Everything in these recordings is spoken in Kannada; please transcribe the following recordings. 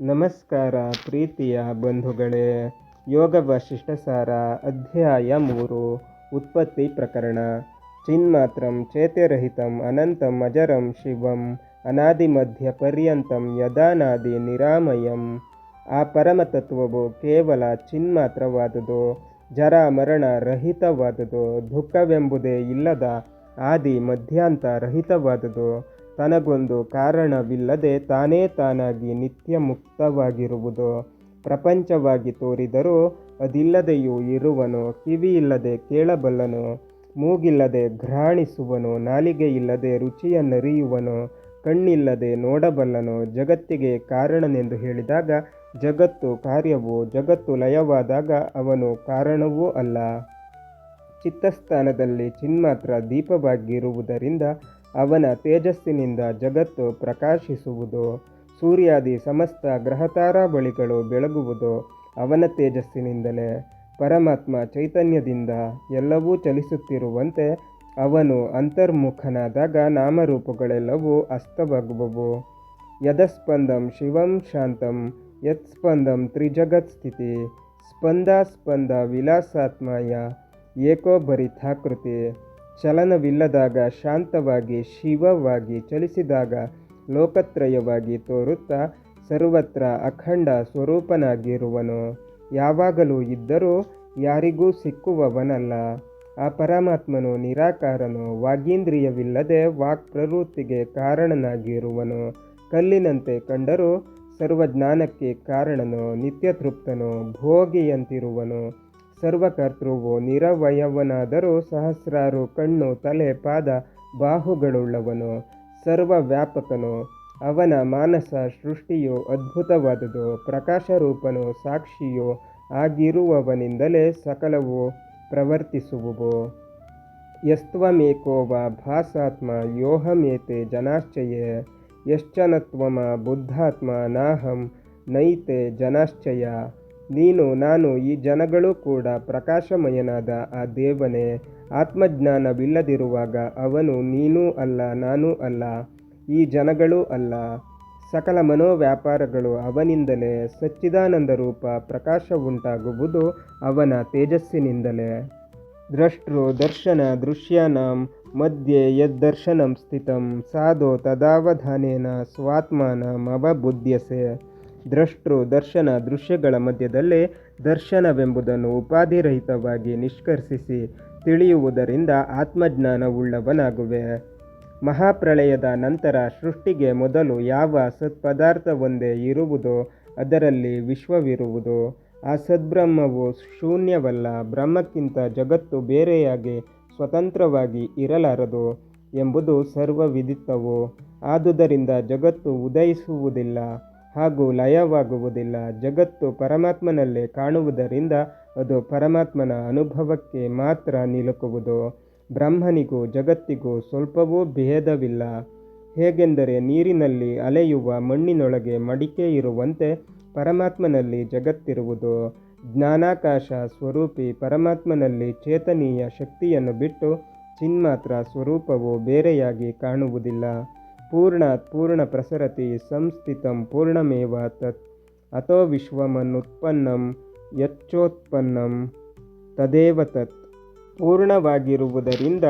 ನಮಸ್ಕಾರ ಪ್ರೀತಿಯ ಬಂಧುಗಳೇ, ಯೋಗ ವಶಿಷ್ಠ ಸಾರ ಅಧ್ಯಾಯ ಮೂರು, ಉತ್ಪತ್ತಿ ಪ್ರಕರಣ. ಚಿನ್ಮಾತ್ರಂ ಚೇತ್ಯರಹಿತಂ ಅನಂತಂ ಅಜರಂ ಶಿವಂ ಅನಾದಿಮಧ್ಯ ಪರ್ಯಂತಂ ಯದಾನಾದಿ ನಿರಾಮಯಂ. ಆ ಪರಮತತ್ವವು ಕೇವಲ ಚಿನ್ಮಾತ್ರವಾದುದು ಜರ ಮರಣ ರಹಿತವಾದುದು ದುಃಖವೆಂಬುದೇ ಇಲ್ಲದ ಆದಿ ಮಧ್ಯಾಂತ ರಹಿತವಾದುದು ತನಗೊಂದು ಕಾರಣವಿಲ್ಲದೆ ತಾನೇ ತಾನಾಗಿ ನಿತ್ಯ ಮುಕ್ತವಾಗಿರುವುದು. ಪ್ರಪಂಚವಾಗಿ ತೋರಿದರೂ ಅದಿಲ್ಲದೆಯೂ ಇರುವನು, ಕಿವಿಯಿಲ್ಲದೆ ಕೇಳಬಲ್ಲನು, ಮೂಗಿಲ್ಲದೆ ಘ್ರಾಣಿಸುವನು ನಾಲಿಗೆ ಇಲ್ಲದೆ ರುಚಿಯನ್ನರಿಯುವನು, ಕಣ್ಣಿಲ್ಲದೆ ನೋಡಬಲ್ಲನು. ಜಗತ್ತಿಗೆ ಕಾರಣನೆಂದು ಹೇಳಿದಾಗ ಜಗತ್ತು ಕಾರ್ಯವು, ಜಗತ್ತು ಲಯವಾದಾಗ ಅವನು ಕಾರಣವೂ ಅಲ್ಲ. ಚಿತ್ತಸ್ಥಾನದಲ್ಲಿ ಚಿನ್ಮಾತ್ರ ದೀಪವಾಗಿರುವುದರಿಂದ ಅವನ ತೇಜಸ್ಸಿನಿಂದ ಜಗತ್ತು ಪ್ರಕಾಶಿಸುವುದು, ಸೂರ್ಯಾದಿ ಸಮಸ್ತ ಗ್ರಹತಾರಾವಳಿಗಳು ಬೆಳಗುವುದು ಅವನ ತೇಜಸ್ಸಿನಿಂದಲೇ. ಪರಮಾತ್ಮ ಚೈತನ್ಯದಿಂದ ಎಲ್ಲವೂ ಚಲಿಸುತ್ತಿರುವಂತೆ ಅವನು ಅಂತರ್ಮುಖನಾದಾಗ ನಾಮರೂಪಗಳೆಲ್ಲವೂ ಅಸ್ತವಾಗುವವು. ಯದಸ್ಪಂದಂ ಶಿವಂ ಶಾಂತಂ, ಯತ್ಸ್ಪಂದಂ ತ್ರಿಜಗತ್ ಸ್ಥಿತಿ ಸ್ಪಂದ ಸ್ಪಂದ ವಿಲಾಸಾತ್ಮಯ ಏಕೋಭರಿತಾಕೃತಿ ಚಲನವಿಲ್ಲದಾಗ ಶಾಂತವಾಗಿ, ಶಿವವಾಗಿ ಚಲಿಸಿದಾಗ ಲೋಕತ್ರಯವಾಗಿ ತೋರುತ್ತಾ ಸರ್ವತ್ರ ಅಖಂಡ ಸ್ವರೂಪನಾಗಿರುವನು. ಯಾವಾಗಲೂ ಇದ್ದರೂ ಯಾರಿಗೂ ಸಿಕ್ಕುವವನಲ್ಲ. ಆ ಪರಮಾತ್ಮನು ನಿರಾಕಾರನು, ವಾಗೀಂದ್ರಿಯವಿಲ್ಲದೆ ವಾಕ್ ಪ್ರವೃತ್ತಿಗೆ ಕಾರಣನಾಗಿರುವನು. ಕಲ್ಲಿನಂತೆ ಕಂಡರೂ ಸರ್ವಜ್ಞಾನಕ್ಕೆ ಕಾರಣನು, ನಿತ್ಯತೃಪ್ತನು, ಭೋಗಿಯಂತಿರುವನು. ಸರ್ವಕರ್ತೃವು ನಿರವಯವನಾದರೂ ಸಹಸ್ರಾರು ಕಣ್ಣು, ತಲೆ, ಪಾದ ಬಾಹುಗಳುಳ್ಳವನು. ಸರ್ವವ್ಯಾಪಕನು. ಅವನ ಮಾನಸ ಸೃಷ್ಟಿಯು ಅದ್ಭುತವಾದುದು. ಪ್ರಕಾಶರೂಪನು ಸಾಕ್ಷಿಯು ಆಗಿರುವವನಿಂದಲೇ ಸಕಲವು ಪ್ರವರ್ತಿಸುವುವು. ಯಸ್ತ್ವಮೇಕೋವ ಭಾಸಾತ್ಮ ಯೋಹಮೇತೆ ಜನಾಶ್ಚಯೇ. ಯಶ್ಚನತ್ವಮ ಬುದ್ಧಾತ್ಮ ನಾಹಂ ನೈತೆ ಜನಾಶ್ಚಯ. ನೀನು, ನಾನು, ಈ ಜನಗಳು ಕೂಡ ಪ್ರಕಾಶಮಯನಾದ ಆ ದೇವನೇ, ಆತ್ಮಜ್ಞಾನವಿಲ್ಲದಿರುವಾಗ ಅವನು ನೀನೂ ಅಲ್ಲ, ನಾನೂ ಅಲ್ಲ, ಈ ಜನಗಳೂ ಅಲ್ಲ. ಸಕಲ ಮನೋವ್ಯಾಪಾರಗಳು ಅವನಿಂದಲೇ ಸಚ್ಚಿದಾನಂದ ರೂಪ ಪ್ರಕಾಶ ಉಂಟಾಗುವುದು ಅವನ ತೇಜಸ್ಸಿನಿಂದಲೇ. ದ್ರಷ್ಟೃ ದರ್ಶನ ದೃಶ್ಯಾನಾಂ ಮಧ್ಯೆ ಯದ್ದರ್ಶನಂ ಸ್ಥಿತಂ, ಸಾಧೋ ತದಾವಧಾನೇನ ಸ್ವಾತ್ಮಾನಂ ದ್ರಷ್ಟೃ ದರ್ಶನ ದೃಶ್ಯಗಳ ಮಧ್ಯದಲ್ಲೇ ದರ್ಶನವೆಂಬುದನ್ನು ಉಪಾಧಿರಹಿತವಾಗಿ ನಿಷ್ಕರ್ಷಿಸಿ ತಿಳಿಯುವುದರಿಂದ ಆತ್ಮಜ್ಞಾನವುಳ್ಳವನಾಗುವೆ. ಮಹಾಪ್ರಳಯದ ನಂತರ ಸೃಷ್ಟಿಗೆ ಮೊದಲು ಯಾವ ಸತ್ಪದಾರ್ಥವೊಂದೇ ಇರುವುದೋ ಅದರಲ್ಲಿ ವಿಶ್ವವಿರುವುದು. ಆ ಸದ್ಬ್ರಹ್ಮವು ಶೂನ್ಯವಲ್ಲ, ಬ್ರಹ್ಮಕ್ಕಿಂತ ಜಗತ್ತು ಬೇರೆಯಾಗಿ ಸ್ವತಂತ್ರವಾಗಿ ಇರಲಾರದು ಎಂಬುದು ಸರ್ವವಿದಿತ್ತವು. ಆದುದರಿಂದ ಜಗತ್ತು ಉದಯಿಸುವುದಿಲ್ಲ. ಹಾಗೂ ಲಯವಾಗುವುದಿಲ್ಲ. ಜಗತ್ತು ಪರಮಾತ್ಮನಲ್ಲೇ ಕಾಣುವುದರಿಂದ ಅದು ಪರಮಾತ್ಮನ ಅನುಭವಕ್ಕೆ ಮಾತ್ರ ನಿಲುಕುವುದು. ಬ್ರಹ್ಮನಿಗೂ ಜಗತ್ತಿಗೂ ಸ್ವಲ್ಪವೂ ಭೇದವಿಲ್ಲ. ಹೇಗೆಂದರೆ ನೀರಿನಲ್ಲಿ ಅಲೆಯುವ ಮಣ್ಣಿನೊಳಗೆ ಮಡಿಕೆ ಇರುವಂತೆ ಪರಮಾತ್ಮನಲ್ಲಿ ಜಗತ್ತಿರುವುದು. ಜ್ಞಾನಾಕಾಶ ಸ್ವರೂಪಿ ಪರಮಾತ್ಮನಲ್ಲಿ ಚೇತನೀಯ ಶಕ್ತಿಯನ್ನು ಬಿಟ್ಟು ಚಿನ್ಮಾತ್ರ ಸ್ವರೂಪವು ಬೇರೆಯಾಗಿ ಕಾಣುವುದಿಲ್ಲ. ಪೂರ್ಣ ಪೂರ್ಣ ಪ್ರಸರತಿ ಸಂಸ್ಥಿತಂ ಪೂರ್ಣಮೇವ ತತ್ ಅಥೋ ವಿಶ್ವಮನ್ನುತ್ಪನ್ನಂ ಯಚ್ಚೋತ್ಪನ್ನಂ ತದೇವ ತತ್. ಪೂರ್ಣವಾಗಿರುವುದರಿಂದ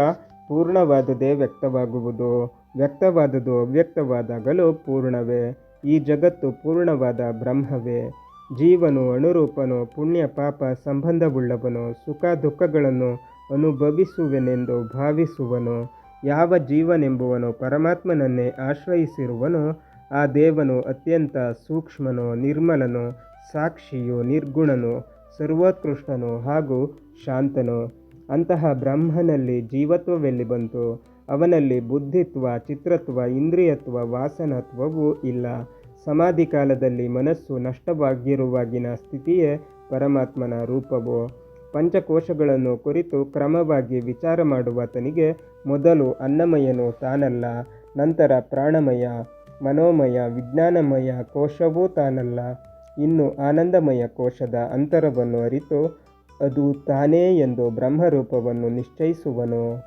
ಪೂರ್ಣವಾದುದೇ ವ್ಯಕ್ತವಾಗುವುದು. ವ್ಯಕ್ತವಾದುದು ಅವ್ಯಕ್ತವಾದಾಗಲೂ ಪೂರ್ಣವೇ. ಈ ಜಗತ್ತು ಪೂರ್ಣವಾದ ಬ್ರಹ್ಮವೇ. ಜೀವನು ಅಣುರೂಪನು ಪುಣ್ಯ ಪಾಪ ಸಂಬಂಧವುಳ್ಳವನು, ಸುಖ ದುಃಖಗಳನ್ನು ಅನುಭವಿಸುವೆನೆಂದು ಭಾವಿಸುವನು. ಯಾವ ಜೀವನೆಂಬುವನು ಪರಮಾತ್ಮನನ್ನೇ ಆಶ್ರಯಿಸಿರುವನೋ, ಆ ದೇವನು ಅತ್ಯಂತ ಸೂಕ್ಷ್ಮನೋ, ನಿರ್ಮಲನು, ಸಾಕ್ಷಿಯು ನಿರ್ಗುಣನು, ಸರ್ವೋತ್ಕೃಷ್ಟನು ಹಾಗೂ ಶಾಂತನು. ಅಂತಹ ಬ್ರಹ್ಮನಲ್ಲಿ ಜೀವತ್ವವೆಲ್ಲಿ ಬಂತು? ಅವನಲ್ಲಿ ಬುದ್ಧಿತ್ವ, ಚಿತ್ರತ್ವ, ಇಂದ್ರಿಯತ್ವ, ವಾಸನತ್ವವೂ ಇಲ್ಲ. ಸಮಾಧಿ ಕಾಲದಲ್ಲಿ ಮನಸ್ಸು ನಷ್ಟವಾಗಿರುವಾಗಿನ ಸ್ಥಿತಿಯೇ ಪರಮಾತ್ಮನ ರೂಪವು. ಪಂಚಕೋಶಗಳನ್ನು ಕುರಿತು ಕ್ರಮವಾಗಿ ವಿಚಾರ ಮಾಡುವಾತನಿಗೆ ಮೊದಲು ಅನ್ನಮಯನು ತಾನಲ್ಲ, ನಂತರ ಪ್ರಾಣಮಯ, ಮನೋಮಯ, ವಿಜ್ಞಾನಮಯ ಕೋಶವೂ ತಾನಲ್ಲ. ಇನ್ನು ಆನಂದಮಯ ಕೋಶದ ಅಂತರವನ್ನು ಅರಿತು ಅದು ತಾನೇ ಎಂದು ಬ್ರಹ್ಮರೂಪವನ್ನು ನಿಶ್ಚಯಿಸುವನು.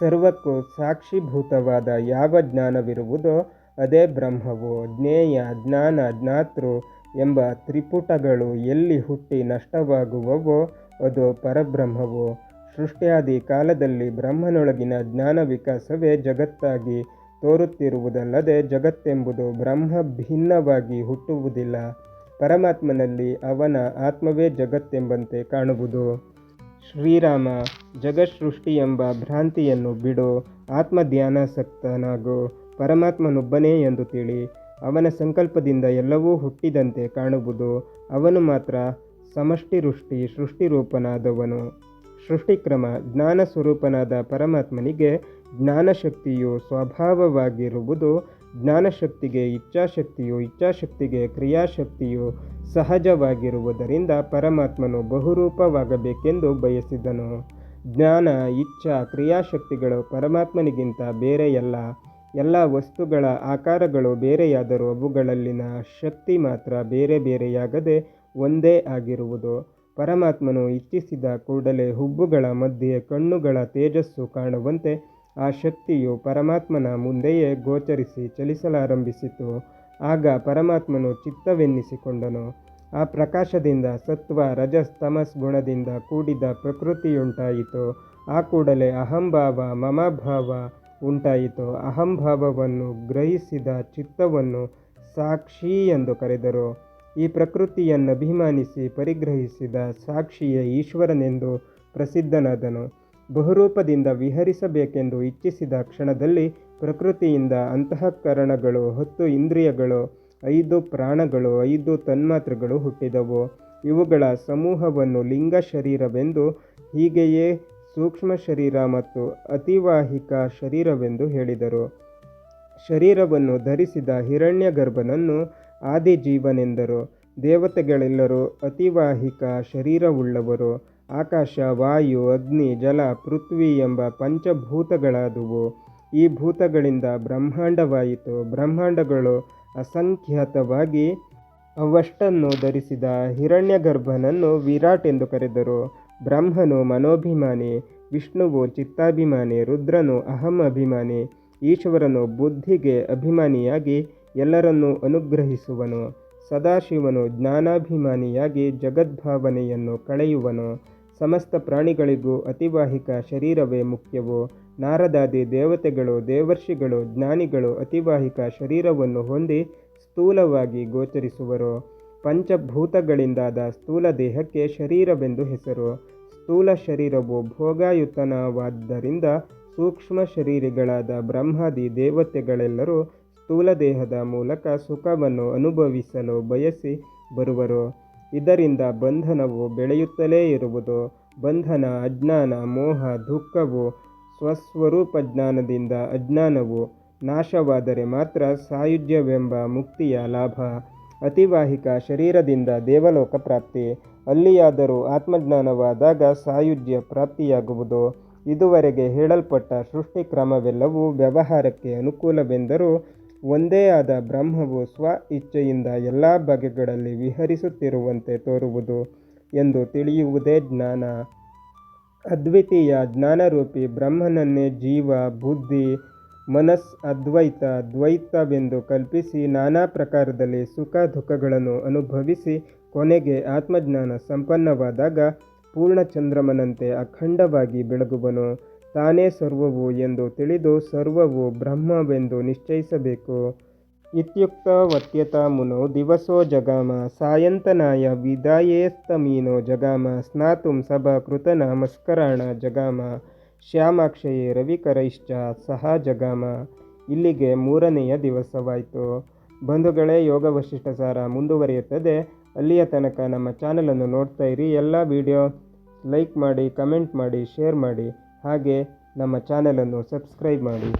ಸರ್ವಕ್ಕೂ ಸಾಕ್ಷೀಭೂತವಾದ ಯಾವ ಜ್ಞಾನವಿರುವುದೋ ಅದೇ ಬ್ರಹ್ಮವು ಜ್ಞೇಯ ಜ್ಞಾನ ಜ್ಞಾತೃ ಎಂಬ ತ್ರಿಪುಟಗಳು ಎಲ್ಲಿ ಹುಟ್ಟಿ ನಷ್ಟವಾಗುವವೋ ಅದು ಪರಬ್ರಹ್ಮವು. ಸೃಷ್ಟಿಯಾದಿ ಕಾಲದಲ್ಲಿ ಬ್ರಹ್ಮನೊಳಗಿನ ಜ್ಞಾನ ವಿಕಾಸವೇ ಜಗತ್ತಾಗಿ ತೋರುತ್ತಿರುವುದಲ್ಲದೆ ಜಗತ್ತೆಂಬುದು ಬ್ರಹ್ಮ ಭಿನ್ನವಾಗಿ ಹುಟ್ಟುವುದಿಲ್ಲ. ಪರಮಾತ್ಮನಲ್ಲಿ ಅವನ ಆತ್ಮವೇ ಜಗತ್ತೆಂಬಂತೆ ಕಾಣುವುದು. ಶ್ರೀರಾಮ, ಜಗತ್ಸೃಷ್ಟಿ ಎಂಬ ಭ್ರಾಂತಿಯನ್ನು ಬಿಡು, ಆತ್ಮಧ್ಯಾನಾಸಕ್ತನಾಗು, ಪರಮಾತ್ಮನೊಬ್ಬನೇ ಎಂದು ತಿಳಿ. ಅವನ ಸಂಕಲ್ಪದಿಂದ ಎಲ್ಲವೂ ಹುಟ್ಟಿದಂತೆ ಕಾಣುವುದು ಅವನು ಮಾತ್ರ ಸಮಷ್ಟಿವೃಷ್ಟಿ ಸೃಷ್ಟಿರೂಪನಾದವನು. ಸೃಷ್ಟಿಕ್ರಮ ಜ್ಞಾನ ಸ್ವರೂಪನಾದ ಪರಮಾತ್ಮನಿಗೆ ಜ್ಞಾನಶಕ್ತಿಯು ಸ್ವಭಾವವಾಗಿರುವುದು, ಜ್ಞಾನಶಕ್ತಿಗೆ ಇಚ್ಛಾಶಕ್ತಿಯು ಇಚ್ಛಾಶಕ್ತಿಗೆ ಕ್ರಿಯಾಶಕ್ತಿಯು ಸಹಜವಾಗಿರುವುದರಿಂದ ಪರಮಾತ್ಮನು ಬಹುರೂಪವಾಗಬೇಕೆಂದು ಬಯಸಿದನು. ಜ್ಞಾನ, ಇಚ್ಛಾ, ಕ್ರಿಯಾಶಕ್ತಿಗಳು ಪರಮಾತ್ಮನಿಗಿಂತ ಬೇರೆಯಲ್ಲ. ಎಲ್ಲ ವಸ್ತುಗಳ ಆಕಾರಗಳು ಬೇರೆಯಾದರೂ ಅವುಗಳಲ್ಲಿನ ಶಕ್ತಿ ಮಾತ್ರ ಬೇರೆ ಬೇರೆಯಾಗದೆ ಒಂದೇ ಆಗಿರುವುದು. ಪರಮಾತ್ಮನು ಇಚ್ಛಿಸಿದ ಕೂಡಲೇ ಹುಬ್ಬುಗಳ ಮಧ್ಯೆ ಕಣ್ಣುಗಳ ತೇಜಸ್ಸು ಕಾಣುವಂತೆ ಆ ಶಕ್ತಿಯು ಪರಮಾತ್ಮನ ಮುಂದೆಯೇ ಗೋಚರಿಸಿ ಚಲಿಸಲಾರಂಭಿಸಿತು. ಆಗ ಪರಮಾತ್ಮನು ಚಿತ್ತವೆನ್ನಿಸಿಕೊಂಡನು. ಆ ಪ್ರಕಾಶದಿಂದ ಸತ್ವ, ರಜಸ್, ತಮಸ್ ಗುಣದಿಂದ ಕೂಡಿದ ಪ್ರಕೃತಿಯುಂಟಾಯಿತು. ಆ ಕೂಡಲೇ ಅಹಂಭಾವ, ಮಮಭಾವ ಉಂಟಾಯಿತು. ಅಹಂಭಾವವನ್ನು ಗ್ರಹಿಸಿದ ಚಿತ್ತವನ್ನು ಸಾಕ್ಷಿ ಎಂದು ಕರೆದರು. ಈ ಪ್ರಕೃತಿಯನ್ನು ಅಭಿಮಾನಿಸಿ ಪರಿಗ್ರಹಿಸಿದ ಸಾಕ್ಷಿಯೇ ಈಶ್ವರನೆಂದು ಪ್ರಸಿದ್ಧನಾದನು. ಬಹುರೂಪದಿಂದ ವಿಹರಿಸಬೇಕೆಂದು ಇಚ್ಛಿಸಿದ ಕ್ಷಣದಲ್ಲಿ ಪ್ರಕೃತಿಯಿಂದ ಅಂತಃಕರಣಗಳು, ಹತ್ತು ಇಂದ್ರಿಯಗಳು, ಐದು ಪ್ರಾಣಗಳು, ಐದು ತನ್ಮಾತ್ರೆಗಳು ಹುಟ್ಟಿದವು. ಇವುಗಳ ಸಮೂಹವನ್ನು ಲಿಂಗ ಶರೀರವೆಂದು ಹೀಗೆಯೇ ಸೂಕ್ಷ್ಮ ಶರೀರ ಮತ್ತು ಅತಿವಾಹಿಕ ಶರೀರವೆಂದು ಹೇಳಿದರು. ಶರೀರವನ್ನು ಧರಿಸಿದ ಹಿರಣ್ಯ ಗರ್ಭನನ್ನು ಆದಿಜೀವನೆಂದರು. ದೇವತೆಗಳೆಲ್ಲರೂ ಅತಿವಾಹಿಕ ಶರೀರವುಳ್ಳವರು. ಆಕಾಶ, ವಾಯು, ಅಗ್ನಿ, ಜಲ, ಪೃಥ್ವಿ ಎಂಬ ಪಂಚಭೂತಗಳಾದುವು. ಈ ಭೂತಗಳಿಂದ ಬ್ರಹ್ಮಾಂಡವಾಯಿತು. ಬ್ರಹ್ಮಾಂಡಗಳು ಅಸಂಖ್ಯಾತವಾಗಿ ಅವಷ್ಟನ್ನು ಧರಿಸಿದ ಹಿರಣ್ಯ ಗರ್ಭನನ್ನು ವಿರಾಟ್ ಎಂದು ಕರೆದರು. ಬ್ರಹ್ಮನು ಮನೋಭಿಮಾನಿ, ವಿಷ್ಣುವು ಚಿತ್ತಾಭಿಮಾನಿ, ರುದ್ರನು ಅಹಂ ಅಭಿಮಾನಿ ಈಶ್ವರನು ಬುದ್ಧಿಗೆ ಅಭಿಮಾನಿಯಾಗಿ ಎಲ್ಲರನ್ನೂ ಅನುಗ್ರಹಿಸುವನು. ಸದಾಶಿವನು ಜ್ಞಾನಾಭಿಮಾನಿಯಾಗಿ ಜಗದ್ಭಾವನೆಯನ್ನು ಕಳೆಯುವನು. ಸಮಸ್ತ ಪ್ರಾಣಿಗಳಿಗೂ ಅತಿವಾಹಿಕ ಶರೀರವೇ ಮುಖ್ಯವು. ನಾರದಾದಿ ದೇವತೆಗಳು, ದೇವರ್ಷಿಗಳು, ಜ್ಞಾನಿಗಳು ಅತಿವಾಹಿಕ ಶರೀರವನ್ನು ಹೊಂದಿ ಸ್ಥೂಲವಾಗಿ ಗೋಚರಿಸುವರು. ಪಂಚಭೂತಗಳಿಂದಾದ ಸ್ಥೂಲ ದೇಹಕ್ಕೆ ಶರೀರವೆಂದು ಹೆಸರು. ಸ್ಥೂಲ ಶರೀರವು ಭೋಗಾಯುತನವಾದ್ದರಿಂದ ಸೂಕ್ಷ್ಮ ಶರೀರಿಗಳಾದ ಬ್ರಹ್ಮಾದಿ ದೇವತೆಗಳೆಲ್ಲರೂ ಸ್ಥೂಲ ದೇಹದ ಮೂಲಕ ಸುಖವನ್ನು ಅನುಭವಿಸಲು ಬಯಸಿ ಬರುವರು. ಇದರಿಂದ ಬಂಧನವು ಬೆಳೆಯುತ್ತಲೇ ಇರುವುದು. ಬಂಧನ, ಅಜ್ಞಾನ, ಮೋಹ, ದುಃಖವು ಸ್ವಸ್ವರೂಪ ಜ್ಞಾನದಿಂದ ಅಜ್ಞಾನವು ನಾಶವಾದರೆ ಮಾತ್ರ ಸಾಯುಜ್ಯವೆಂಬ ಮುಕ್ತಿಯ ಲಾಭ. ಅತಿವಾಹಿಕ ಶರೀರದಿಂದ ದೇವಲೋಕ ಪ್ರಾಪ್ತಿ. ಅಲ್ಲಿಯಾದರೂ ಆತ್ಮಜ್ಞಾನವಾದಾಗ ಸಾಯುಜ್ಯ ಪ್ರಾಪ್ತಿಯಾಗುವುದು. ಇದುವರೆಗೆ ಹೇಳಲ್ಪಟ್ಟ ಸೃಷ್ಟಿಕ್ರಮವೆಲ್ಲವೂ ವ್ಯವಹಾರಕ್ಕೆ ಅನುಕೂಲವೆಂದರೂ ಒಂದೇ ಆದ ಬ್ರಹ್ಮವು ಸ್ವ ಇಚ್ಛೆಯಿಂದ ಎಲ್ಲ ಬಗೆಗಳಲ್ಲಿ ವಿಹರಿಸುತ್ತಿರುವಂತೆ ತೋರುವುದು ಎಂದು ತಿಳಿಯುವುದೇ ಜ್ಞಾನ. ಅದ್ವಿತೀಯ ಜ್ಞಾನರೂಪಿ ಬ್ರಹ್ಮನನ್ನೇ ಜೀವ, ಬುದ್ಧಿ ಮನಸ್ ಅದ್ವೈತ, ದ್ವೈತವೆಂದು ಕಲ್ಪಿಸಿ ನಾನಾ ಪ್ರಕಾರದಲ್ಲಿ ಸುಖ ದುಃಖಗಳನ್ನು ಅನುಭವಿಸಿ ಕೊನೆಗೆ ಆತ್ಮಜ್ಞಾನ ಸಂಪನ್ನವಾದಾಗ ಪೂರ್ಣಚಂದ್ರಮನಂತೆ ಅಖಂಡವಾಗಿ ಬೆಳಗುವನು. ತಾನೇ ಸರ್ವವು ಎಂದು ತಿಳಿದು ಸರ್ವವು ಬ್ರಹ್ಮವೆಂದು ನಿಶ್ಚಯಿಸಬೇಕು. ಇತ್ಯುಕ್ತ ವತ್ಯತಾ ಮುನೋ ದಿವಸೋ ಜಗಾಮ, ಸಾಯಂತನಾಯ ವಿದಾಯೇಸ್ತಮೀನೋ ಜಗಾಮ, ಸ್ನಾತುಂ ಸಭಾ ಕೃತನಮಸ್ಕರಾಣ ಜಗಾಮ. ಶ್ಯಾಮಾಕ್ಷಯೇ ರವಿಕರೈಶ್ಚ ಸಹ ಜಗಾಮ. ಇಲ್ಲಿಗೆ ಮೂರನೆಯ ದಿವಸವಾಯಿತು. ಬಂಧುಗಳೇ, ಯೋಗ ವಶಿಷ್ಠ ಸಾರ ಮುಂದುವರಿಯುತ್ತದೆ. ಅಲ್ಲಿಯ ತನಕ ನಮ್ಮ ಚಾನಲನ್ನು ನೋಡ್ತಾ ಇರಿ. ಎಲ್ಲ ವಿಡಿಯೋ ಲೈಕ್ ಮಾಡಿ, ಕಮೆಂಟ್ ಮಾಡಿ, ಶೇರ್ ಮಾಡಿ. ಹಾಗೆ ನಮ್ಮ ಚಾನಲನ್ನು ಸಬ್ಸ್ಕ್ರೈಬ್ ಮಾಡಿ.